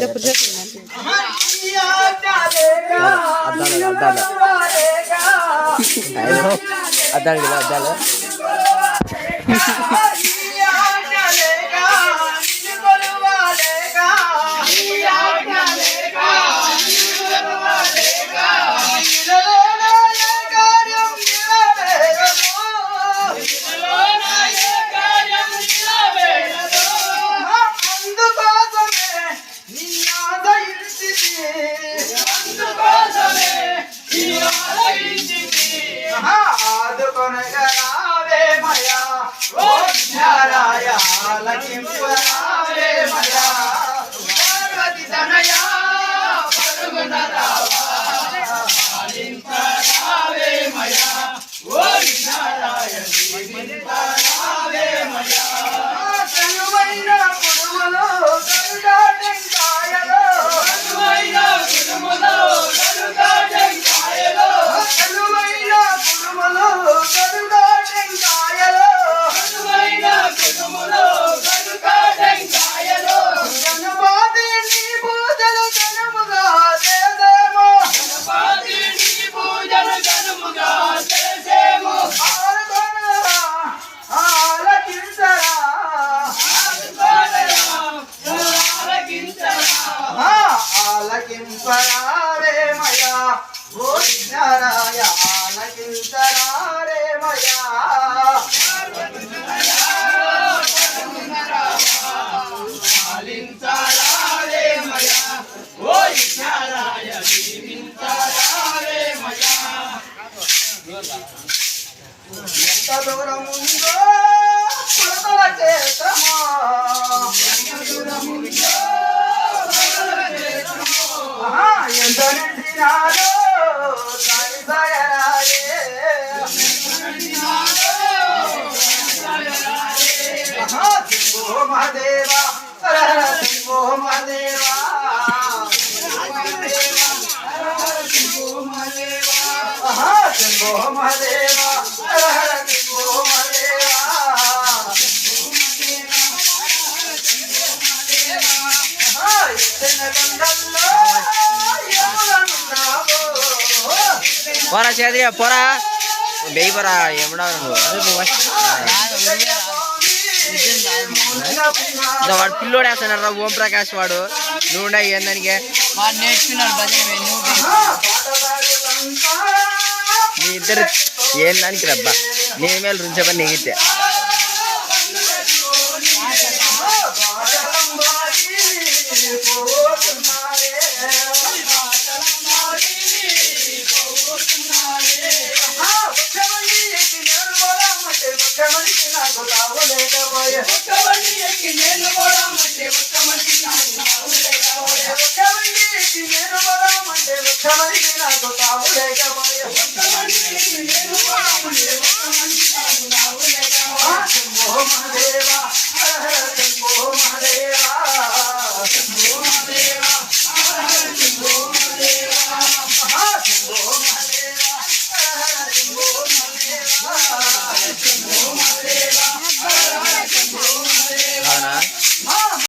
చెప్పు చెప్పు అద్దాలు. అద్దాలు అద్దాలు. జ్ఞారాయ లకింపురావే ఆలకింపరారే మయా ఓ విఘ్నరాయ ఆలకించరారే మయా. ఆలించరారే మయా ఓ విఘ్నరాయ దీవించరారే మయా. ఎంత దూరం ఉందో కొలతల చేతమా ఎంత దూరం ఎంత నిండినాడో దాని సాయరాయే. ఆహా, పోరా చేద్రియా పోరా. బెయ్యి పోరా ఏమడా ఇదో వాడు పిల్లోడు వేస్తున్నాడు ఓం ప్రకాష్ వాడు. నువ్వు ఉండే ఏందానికి? వాడు నేర్చుకున్నాడు నీ ఇద్దరు ఏం దానికి రబ్బా? నీ మేలు రుంచే పని నీగితే